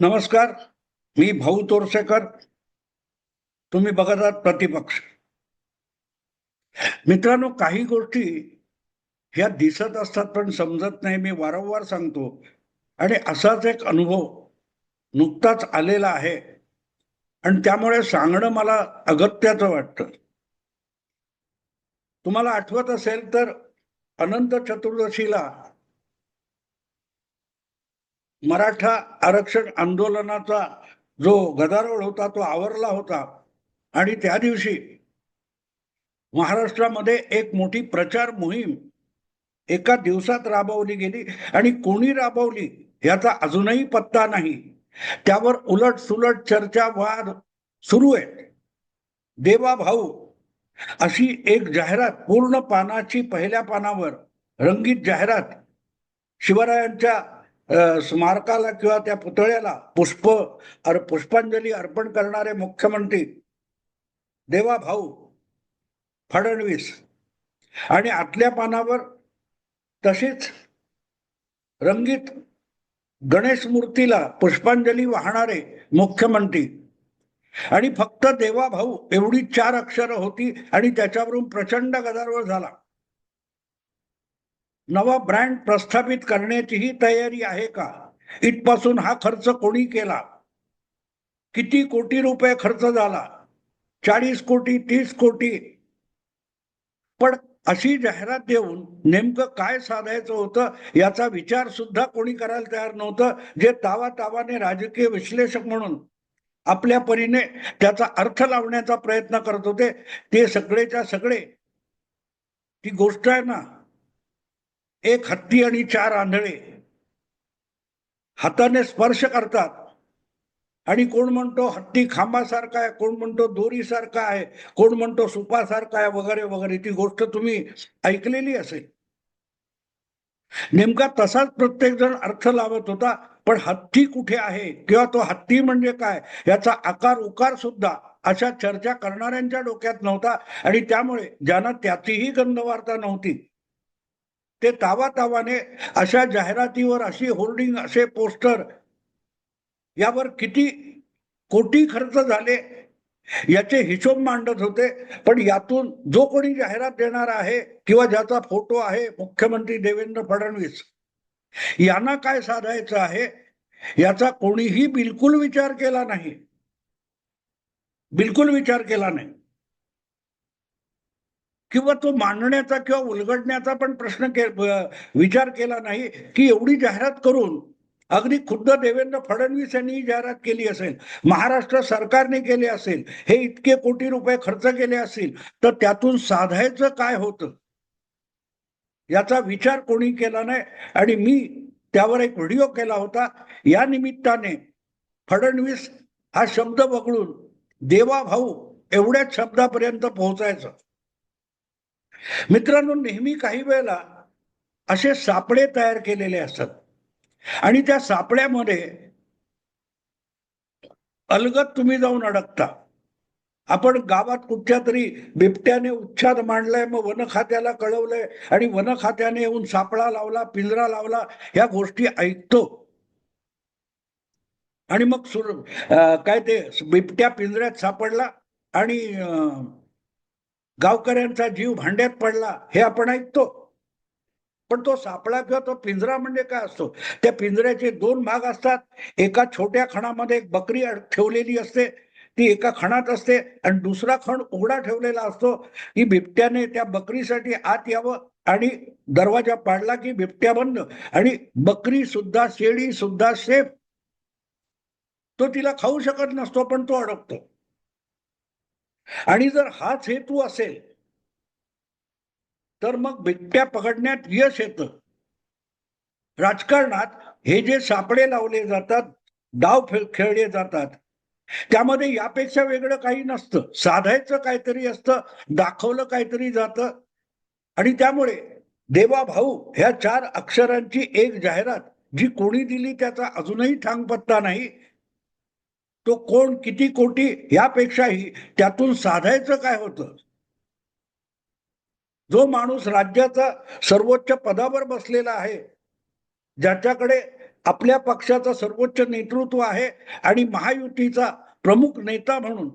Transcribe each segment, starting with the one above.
नमस्कार मी भाऊ तोरसेकर. तुम्ही बघत आहात प्रतिपक्ष. मित्रांनो काही गोष्टी ह्या दिसत असतात पण समजत नाही. मी वारंवार सांगतो. आणि असाच एक अनुभव नुकताच आलेला आहे. आणि त्यामुळे सांगणं मला अगत्याचं वाटतं. तुम्हाला आठवत असेल तर अनंत चतुर्दशीला मराठा आरक्षण आंदोलनाचा जो गदारोळ होता तो आवरला होता. आणि त्या दिवशी महाराष्ट्रामध्ये एक मोठी प्रचार मोहीम एका दिवसात राबवली गेली. आणि कोणी राबवली याचा अजूनही पत्ता नाही. त्यावर उलट सुलट चर्चा वाद सुरू आहेत. देवा भाऊ अशी एक जाहिरात पूर्ण पानाची पहिल्या पानावर रंगीत जाहिरात शिवरायांच्या स्मारकाला किंवा त्या पुतळ्याला पुष्प अर पुष्पांजली अर्पण करणारे मुख्यमंत्री देवा भाऊ फडणवीस आणि आतल्या पानावर तशीच रंगीत गणेश मूर्तीला पुष्पांजली वाहणारे मुख्यमंत्री. आणि फक्त देवा भाऊ एवढी चार अक्षरं होती आणि त्याच्यावरून प्रचंड गदारोळ झाला. नवा ब्रँड प्रस्थापित करण्याचीही तयारी आहे का? इथपासून हा खर्च कोणी केला? किती कोटी रुपये खर्च झाला? चाळीस कोटी तीस कोटी? पण अशी जाहिरात देऊन नेमकं काय साधायचं होतं याचा विचार सुद्धा कोणी करायला तयार नव्हतं जे तावा तावाने राजकीय विश्लेषक म्हणून आपल्या परीने त्याचा अर्थ लावण्याचा प्रयत्न करत होते. ते सगळेच्या सगळे ती गोष्ट आहे ना एक हत्ती आणि चार आंधळे. हाताने स्पर्श करतात. आणि कोण म्हणतो हत्ती खांबासारखा आहे कोण म्हणतो दोरीसारखा आहे कोण म्हणतो सुपासारखा आहे वगैरे वगैरे. ती गोष्ट तुम्ही ऐकलेली असेल. नेमका तसाच प्रत्येक जण अर्थ लावत होता पण हत्ती कुठे आहे किंवा तो हत्ती म्हणजे काय याचा आकार उकार सुद्धा अशा चर्चा करणाऱ्यांच्या डोक्यात नव्हता. आणि त्यामुळे ज्यांना त्याचीही गंधवार्ता नव्हती ते तावातावाने अशा जाहिरातीवर अशी होर्डिंग असे पोस्टर यावर किती कोटी खर्च झाले याचे हिशोब मांडत होते. पण यातून जो कोणी जाहिरात देणार आहे किंवा ज्याचा फोटो आहे मुख्यमंत्री देवेंद्र फडणवीस यांना काय साधायचं आहे? याचा कोणीही बिलकुल विचार केला नाही. बिलकुल विचार केला नाही. किंवा तो मांडण्याचा किंवा उलगडण्याचा पण प्रश्न के विचार केला नाही की एवढी जाहिरात करून अगदी खुद्द देवेंद्र फडणवीस यांनी ही जाहिरात केली असेल महाराष्ट्र सरकारने केले असेल हे इतके कोटी रुपये खर्च केले असतील तर त्यातून साधायचं काय होतं? याचा विचार कोणी केला नाही आणि मी त्यावर एक व्हिडिओ केला होता या निमित्ताने फडणवीस हा शब्द वगळून देवा भाऊ एवढ्याच शब्दापर्यंत पोहोचायचं. मित्रांनो नेहमी काही वेळेला असे सापडे तयार केलेले असतात. आणि त्या सापड्यामध्ये अलगत तुम्ही जाऊन अडकता. आपण गावात कुठच्या तरी बिबट्याने उच्छाद मांडलाय मग वन खात्याला कळवलंय आणि वन खात्याने येऊन सापळा लावला पिंजरा लावला ह्या गोष्टी ऐकतो. आणि मग सुर काय ते बिबट्या पिंजऱ्यात सापडला आणि गावकऱ्यांचा जीव भांड्यात पडला हे आपण ऐकतो. पण तो सापळा किंवा तो पिंजरा म्हणजे काय असतो? त्या पिंजऱ्याचे दोन भाग असतात. एका छोट्या खणामध्ये एक बकरी ठेवलेली असते ती एका खणात असते आणि दुसरा खण उघडा ठेवलेला असतो. की बिबट्याने त्या बकरीसाठी आत यावं आणि दरवाजा पाडला की बिबट्या बंद आणि बकरी सुद्धा शेळी सुद्धा सेफ तो तिला खाऊ शकत नसतो पण तो अडकतो. आणि जर हाच हेतू असेल तर मग बिबट्या पकडण्यात यश येतं. राजकारणात हे जे सापडे लावले जातात डाव खेळले जातात त्यामध्ये यापेक्षा वेगळं काही नसतं. साधायचं काहीतरी असतं दाखवलं काहीतरी जातं. आणि त्यामुळे देवा भाऊ ह्या चार अक्षरांची एक जाहिरात जी कोणी दिली त्याचा अजूनही ठांगपत्ता नाही तो कोण किती कोटी यापेक्षाही त्यातून साधायचं काय होतं? जो माणूस राज्याचा सर्वोच्च पदावर बसलेला आहे ज्याच्याकडे आपल्या पक्षाचा सर्वोच्च नेतृत्व आहे आणि महायुतीचा प्रमुख नेता म्हणून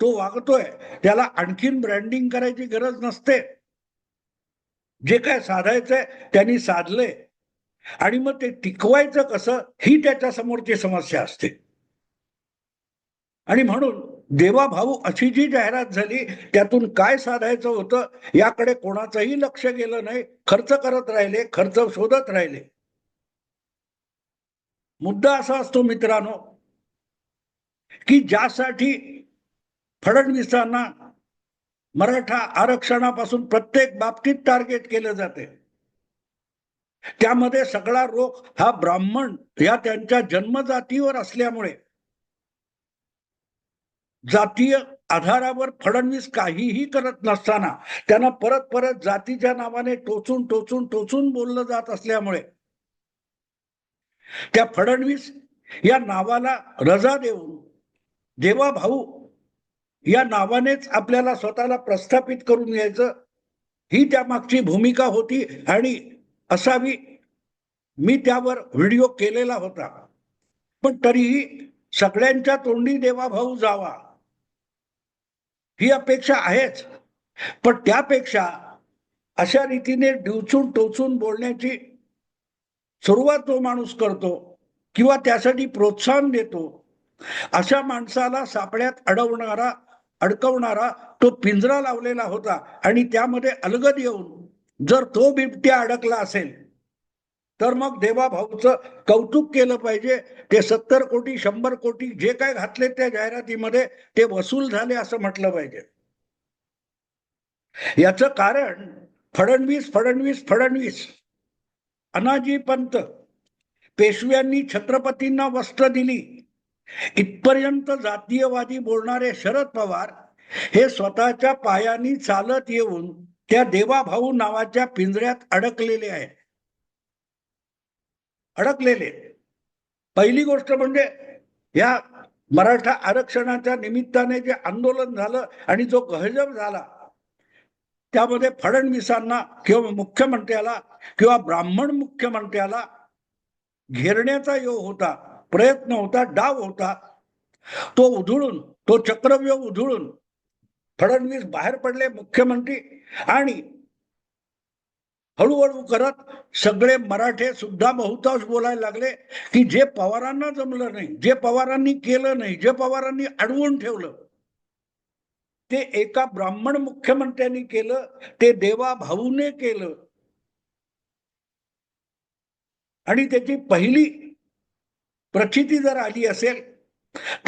तो वागतोय त्याला आणखीन ब्रँडिंग करायची गरज नसते. जे काय साधायचंय त्यांनी साधलंय. आणि मग ते टिकवायचं कसं ही त्याच्या समोरची समस्या असते. आणि म्हणून देवा भाऊ अशी जी जाहिरात झाली त्यातून काय साधायचं होतं याकडे कोणाचंही लक्ष गेलं नाही. खर्च करत राहिले खर्च शोधत राहिले. मुद्दा असा असतो मित्रांनो की ज्यासाठी फडणवीसांना मराठा आरक्षणापासून प्रत्येक बाबतीत टार्गेट केलं जाते त्यामध्ये सगळा रोख हा ब्राह्मण या त्यांच्या जन्मजातीवर असल्यामुळे जातीय आधारावर फडणवीस काहीही करत नसताना त्यांना परत परत जातीच्या नावाने टोचून टोचून टोचून बोललं जात असल्यामुळे त्या फडणवीस या नावाला रजा देऊन देवा भाऊ या नावानेच आपल्याला स्वतःला प्रस्थापित करून यायचं ही त्यामागची भूमिका होती आणि असावी मी त्यावर व्हिडिओ केलेला होता. पण तरीही सगळ्यांच्या तोंडी देवा भाऊ जावा. ही अपेक्षा आहेच. पण त्यापेक्षा अशा रीतीने डिवचून टोचून बोलण्याची सुरुवात तो माणूस करतो किंवा त्यासाठी प्रोत्साहन देतो अशा माणसाला सापड्यात अडवणारा अडकवणारा तो पिंजरा लावलेला होता आणि त्यामध्ये अलगद येऊन जर तो बिबट्या अडकला असेल तर मग देवा भाऊचं कौतुक केलं पाहिजे. ते सत्तर कोटी शंभर कोटी जे काय घातले त्या जाहिरातीमध्ये ते वसूल झाले असं म्हटलं पाहिजे. याचं कारण फडणवीस फडणवीस फडणवीस. अनाजी पंत पेशव्यांनी छत्रपतींना वस्त्र दिली. इथपर्यंत जातीयवादी बोलणारे शरद पवार हे स्वतःच्या पायांनी चालत येऊन त्या देवाभाऊ नावाच्या पिंजऱ्यात अडकलेले आहेत. अडकलेले. पहिली गोष्ट म्हणजे या मराठा आरक्षणाच्या निमित्ताने जे आंदोलन झालं आणि जो गहजब झाला त्यामध्ये फडणवीसांना किंवा मुख्यमंत्र्याला किंवा ब्राह्मण मुख्यमंत्र्याला घेरण्याचा योग होता प्रयत्न होता डाव होता. तो उधळून तो चक्रव्यूह उधळून फडणवीस बाहेर पडले मुख्यमंत्री आणि हळूहळू करत सगळे मराठे सुद्धा बहुतांश बोलायला लागले की जे पवारांना जमलं नाही जे पवारांनी केलं नाही जे पवारांनी अडवून ठेवलं ते एका ब्राह्मण मुख्यमंत्र्यांनी केलं ते देवा भाऊने केलं. आणि त्याची पहिली प्रचिती जर आली असेल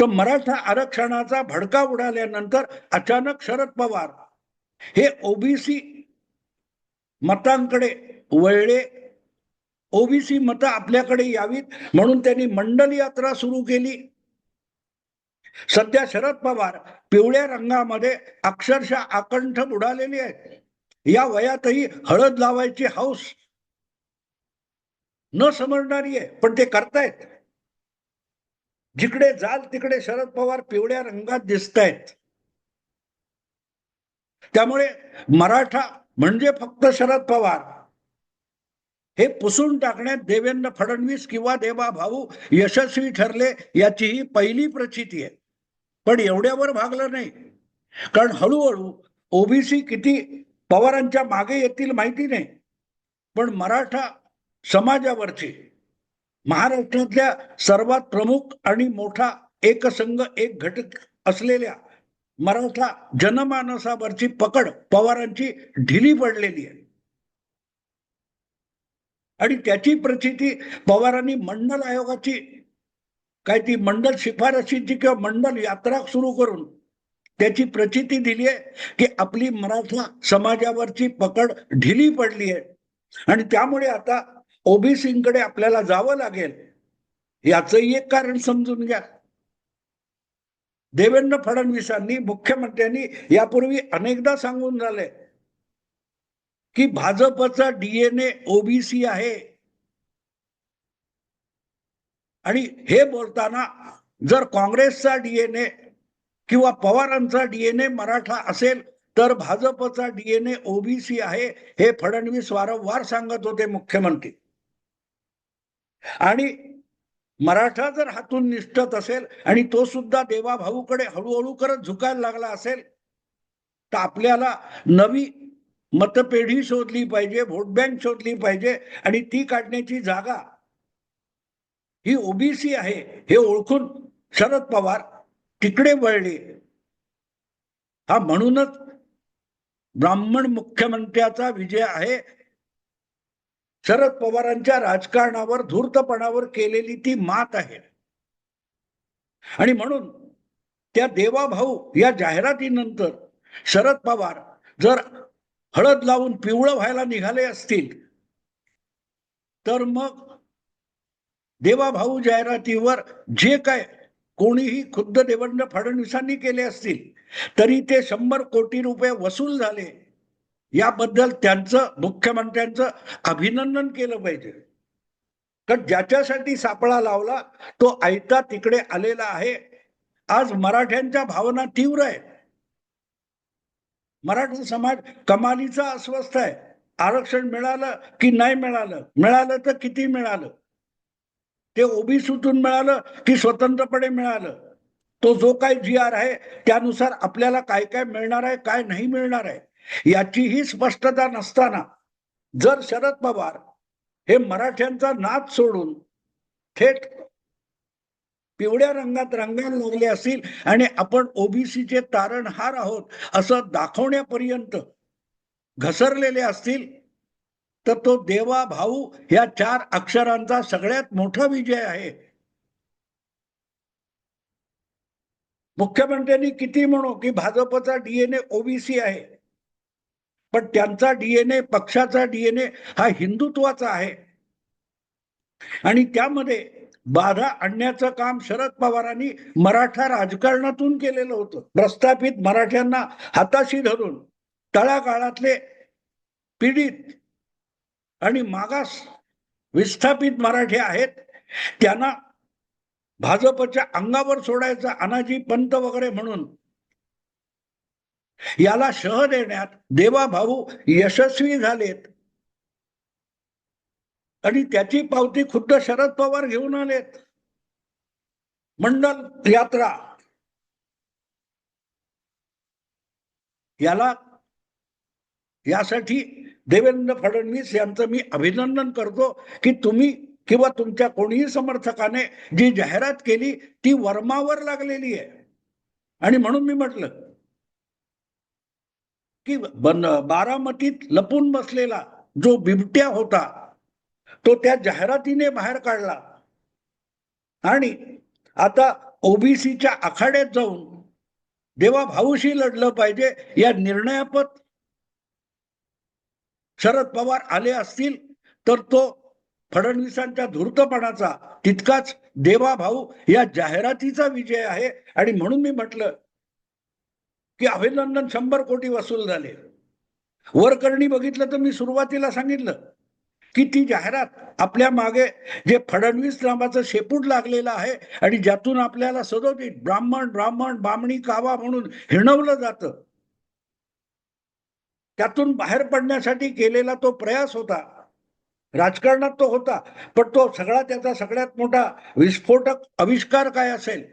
तर मराठा आरक्षणाचा भडका उडाल्यानंतर अचानक शरद पवार हे ओबीसी मतांकडे वळले. ओबीसी मतं आपल्याकडे यावीत म्हणून त्यांनी मंडल यात्रा सुरू केली. सध्या शरद पवार पिवळ्या रंगामध्ये अक्षरशः आकंठ बुडालेली आहेत. या वयातही हळद लावायची हौस न समजणारी आहे पण ते करतायत. जिकडे जाल तिकडे शरद पवार पिवळ्या रंगात दिसतायत. त्यामुळे मराठा म्हणजे फक्त शरद पवार. हे पुसून टाकण्यात देवेंद्र फडणवीस किंवा देवा भाऊ यशस्वी ठरले याची ही पहिली प्रचिती आहे. पण एवढ्यावर भागलं नाही. कारण हळूहळू ओबीसी किती पवारांच्या मागे येतील माहिती नाही. पण मराठा समाजावरची महाराष्ट्रातल्या सर्वात प्रमुख आणि मोठा एकसंघ एक घटक असलेल्या मराठा जनमानसावरची पकड पवारांची ढिली पडलेली आहे. आणि त्याची प्रचिती पवारांनी मंडल आयोगाची काय ती मंडल शिफारशीची किंवा मंडल यात्रा सुरू करून त्याची प्रचिती दिली आहे की आपली मराठा समाजावरची पकड ढिली पडली आहे. आणि त्यामुळे आता ओबीसीकडे आपल्याला जावं लागेल. याचंही एक कारण समजून घ्या. देवेंद्र फडणवीसांनी मुख्यमंत्र्यांनी यापूर्वी अनेकदा सांगून झाले की भाजपचा डीएनए ओबीसी आहे. आणि हे बोलताना जर काँग्रेसचा डीएनए किंवा पवारांचा डीएनए मराठा असेल तर भाजपचा डीएनए ओबीसी आहे हे फडणवीस वारंवार सांगत होते मुख्यमंत्री. आणि मराठा जर हातून निष्ठत असेल आणि तो सुद्धा देवाभाऊकडे हळूहळू करत झुकायला लागला असेल तर आपल्याला नवी मतपेढी शोधली पाहिजे व्होट बँक शोधली पाहिजे आणि ती काढण्याची जागा ही ओबीसी आहे हे ओळखून शरद पवार तिकडे वळले. हा म्हणूनच ब्राह्मण मुख्यमंत्र्याचा विजय आहे शरद पवारांच्या राजकारणावर धूर्तपणावर केलेली ती मात आहे. आणि म्हणून त्या देवाभाऊ या जाहिरातीनंतर शरद पवार जर हळद लावून पिवळं व्हायला निघाले असतील तर मग देवाभाऊ जाहिरातीवर जे काय कोणीही खुद्द देवेंद्र फडणवीसांनी केले असतील तरी ते शंभर कोटी रुपये वसूल झाले. याबद्दल त्यांचं मुख्यमंत्र्यांचं अभिनंदन केलं पाहिजे. कारण ज्याच्यासाठी सापळा लावला तो आयता तिकडे आलेला आहे. आज मराठ्यांच्या भावना तीव्र आहेत. मराठा समाज कमालीचा अस्वस्थ आहे. आरक्षण मिळालं की नाही मिळालं? मिळालं तर किती मिळालं? ते ओबीसीतून मिळालं की स्वतंत्रपणे मिळालं? तो जो काय जी आर आहे त्यानुसार आपल्याला काय काय मिळणार आहे काय नाही मिळणार आहे? याचीही स्पष्टता नसताना जर शरद पवार हे मराठ्यांचा नाच सोडून थेट पिवळ्या रंगात रंगायला लागले असतील आणि आपण ओबीसीचे तारणहार आहोत असं दाखवण्यापर्यंत घसरलेले असतील तर तो देवा भाऊ या चार अक्षरांचा सगळ्यात मोठा विजय आहे. मुख्यमंत्र्यांनी किती म्हणू की भाजपचा डीएनए ओबीसी आहे. पण त्यांचा डीएनए पक्षाचा डीएनए हा हिंदुत्वाचा आहे. आणि त्यामध्ये बाधा आणण्याचं काम शरद पवारांनी मराठा राजकारणातून केलेलं होतं. प्रस्थापित मराठ्यांना हाताशी धरून तळागाळातले पीडित आणि मागास विस्थापित मराठे आहेत. त्यांना भाजपच्या अंगावर सोडायचा अनाजी पंत वगैरे म्हणून याला शह देण्यात देवा भाऊ यशस्वी झालेत. आणि त्याची पावती खुद्द शरद पवार घेऊन आलेत. मंडल यात्रा. याला यासाठी देवेंद्र फडणवीस यांचं मी अभिनंदन करतो की तुम्ही किंवा तुमच्या कोणीही समर्थकाने जी जाहिरात केली ती वर्मावर लागलेली आहे. आणि म्हणून मी म्हटलं की बन- बारामतीत लपून बसलेला जो बिबट्या होता तो त्या जाहिरातीने बाहेर काढला. आणि आता ओबीसीच्या आखाड्यात जाऊन देवा भाऊशी लढलं पाहिजे या निर्णयापत शरद पवार आले असतील तर तो फडणवीसांच्या धूर्तपणाचा तितकाच देवा भाऊ या जाहिरातीचा विजय आहे. आणि म्हणून मी म्हटलं की अभिनंदन शंभर कोटी वसूल झाले. वरकरणी बघितलं तर मी सुरुवातीला सांगितलं की ती जाहिरात आपल्या मागे जे फडणवीस नावाचं शेपूट लागलेलं आहे आणि ज्यातून आपल्याला सदोदित ब्राह्मण ब्राह्मण बामणी कावा म्हणून हिणवलं जातं. त्यातून बाहेर पडण्यासाठी केलेला तो प्रयास होता. राजकारणात तो होता पण तो सगळा त्याचा सगळ्यात मोठा विस्फोटक आविष्कार काय असेल?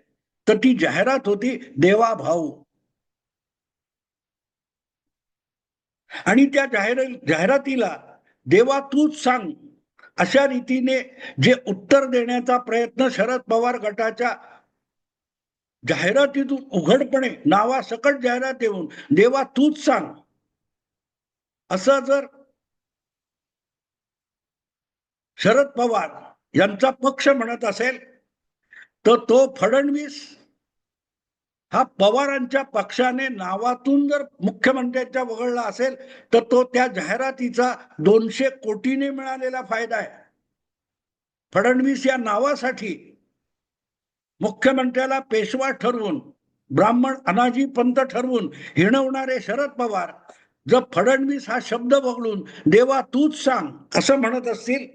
तर ती जाहिरात होती देवा भाऊ आणि त्या जाहिर जाहिरातीला देवा तूच सांग. अशा रीतीने जे उत्तर देण्याचा प्रयत्न शरद पवार गटाच्या जाहिरातीतून उघडपणे नावासकट जाहिरात देऊन देवा तूच सांग. असं जर शरद पवार यांचा पक्ष म्हणत असेल तर तो फडणवीस हा पवारांच्या पक्षाने नावातून जर मुख्यमंत्र्यांच्या वगळला असेल तर तो त्या जाहिरातीचा दोनशे कोटीने मिळालेला फायदा आहे. फडणवीस या नावासाठी मुख्यमंत्र्याला पेशवा ठरवून ब्राह्मण अनाजी पंत ठरवून हिणवणारे शरद पवार जर फडणवीस हा शब्द वगळून देवा तूच सांग असं म्हणत असतील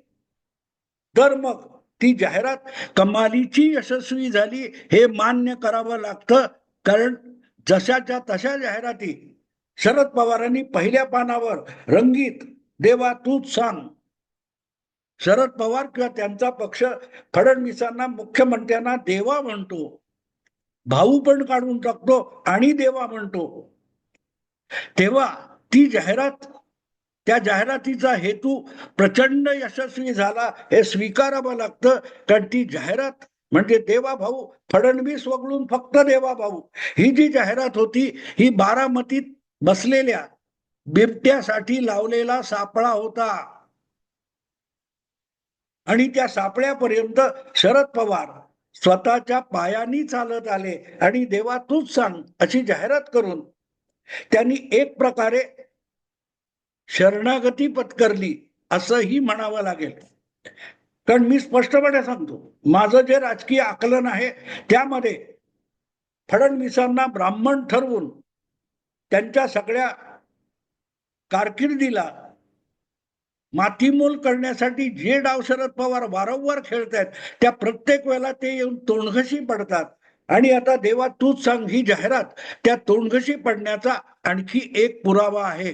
तर मग ती जाहिरात कमालीची यशस्वी झाली हे मान्य करावं लागतं. कारण जशाच्या तशा जाहिराती शरद पवारांनी पहिल्या पानावर रंगीत देवा तूच सांग. शरद पवार किंवा त्यांचा पक्ष फडणवीसांना मुख्यमंत्र्यांना देवा म्हणतो. भाऊ पण काढून टाकतो आणि देवा म्हणतो. तेव्हा ती जाहिरात त्या जाहिरातीचा हेतू प्रचंड यशस्वी झाला हे स्वीकारावं लागतं. कारण ती जाहिरात म्हणजे देवा भाऊ फडणवीस वगळून फक्त देवा भाऊ ही जी जाहिरात होती ही बारामतीत बसलेल्या बिबट्यासाठी लावलेला सापळा होता. आणि त्या सापळ्यापर्यंत शरद पवार स्वतःच्या पायांनी चालत आले. आणि देवा तूच सांग अशी जाहिरात करून त्यांनी एक प्रकारे शरणागती पत्करली असंही म्हणावं लागेल. कारण मी स्पष्टपणे सांगतो माझं जे राजकीय आकलन आहे त्यामध्ये फडणवीसांना ब्राह्मण ठरवून त्यांच्या सगळ्या कारकिर्दीला मातीमोल करण्यासाठी जे डाव शरद पवार वारंवार खेळतायत त्या प्रत्येक वेळेला ते येऊन तोंडघशी पडतात. आणि आता देवा तूच सांग ही जाहिरात त्या तोंडघशी पडण्याचा आणखी एक पुरावा आहे.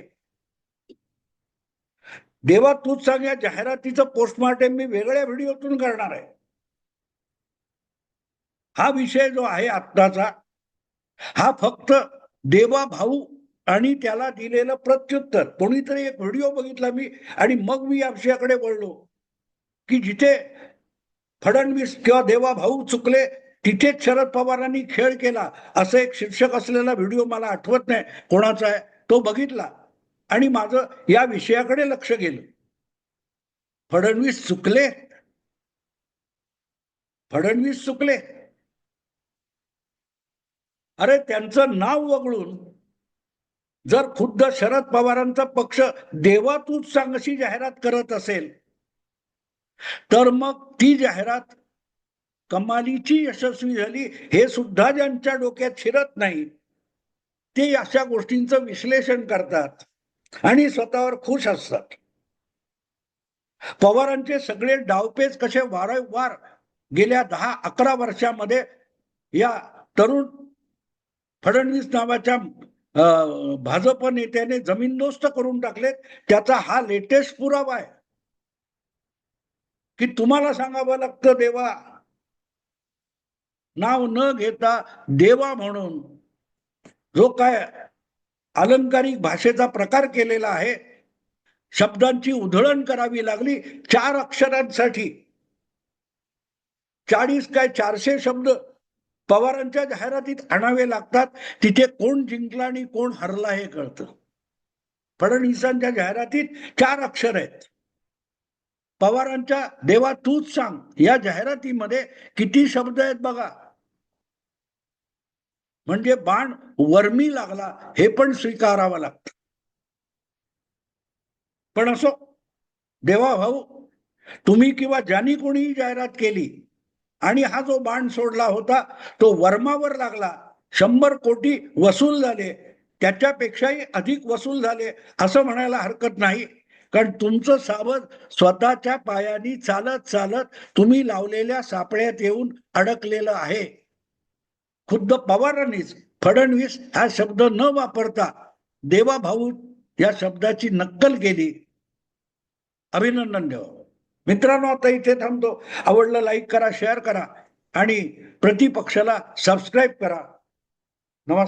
देवा तूच सांग या जाहिरातीचं पोस्टमार्टम मी वेगळ्या व्हिडिओतून करणार आहे. हा विषय जो आहे आत्ताचा हा फक्त देवा भाऊ आणि त्याला दिलेलं प्रत्युत्तर. कोणीतरी एक व्हिडिओ बघितला मी आणि मग मी या विषयाकडे वळलो की जिथे फडणवीस किंवा देवा भाऊ चुकले तिथेच शरद पवारांनी खेळ केला असं एक शीर्षक असलेला व्हिडिओ मला आठवत नाही कोणाचा आहे तो बघितला आणि माझं या विषयाकडे लक्ष गेलं. फडणवीस चुकले. फडणवीस चुकले. अरे त्यांचं नाव वगळून जर खुद्द शरद पवारांचा पक्ष देवा तूच जाहिरात करत असेल तर मग ती जाहिरात कमालीची यशस्वी झाली हे सुद्धा ज्यांच्या डोक्यात शिरत नाही ते अशा गोष्टींचं विश्लेषण करतात आणि स्वतःवर खुश असतात. पवारांचे सगळे डावपेच कसे वारंवार गेल्या दहा अकरा वर्षामध्ये या तरुण फडणवीस नावाच्या अं, भाजप नेत्याने जमीनदोस्त करून टाकलेत. त्याचा हा लेटेस्ट पुरावा आहे. की तुम्हाला सांगावं लागतं देवा. नाव न घेता देवा म्हणून जो काय अलंकारिक भाषेचा प्रकार केलेला आहे शब्दांची उधळण करावी लागली चार अक्षरांसाठी. चाळीस काय चारशे शब्द पवारांच्या जाहिरातीत आणावे लागतात. तिथे कोण जिंकला आणि कोण हरला हे कळतं. फडणवीसांच्या जाहिरातीत चार अक्षर आहेत. पवारांच्या देवा तूच सांग. या जाहिरातीमध्ये किती शब्द आहेत बघा. म्हणजे बाण वर्मी लागला हे पण स्वीकारावं लागत. पण असो देवा भाऊ तुम्ही किंवा ज्यांनी कोणीही जाहिरात केली आणि हा जो बाण सोडला होता तो वर्मावर लागला. शंभर कोटी वसूल झाले. त्याच्यापेक्षाही अधिक वसूल झाले असं म्हणायला हरकत नाही. कारण तुमचं सावध स्वतःच्या पायानी चालत चालत तुम्ही लावलेल्या सापळ्यात येऊन अडकलेलं आहे. खुद्द पवारांनीच फडणवीस हा शब्द न वापरता देवा भाऊ या शब्दाची नक्कल केली. अभिनंदन देवा मित्रांनो आता इथे थांबतो. आवडलं लाईक करा शेअर करा आणि प्रतिपक्षाला सबस्क्राईब करा. नमस्कार.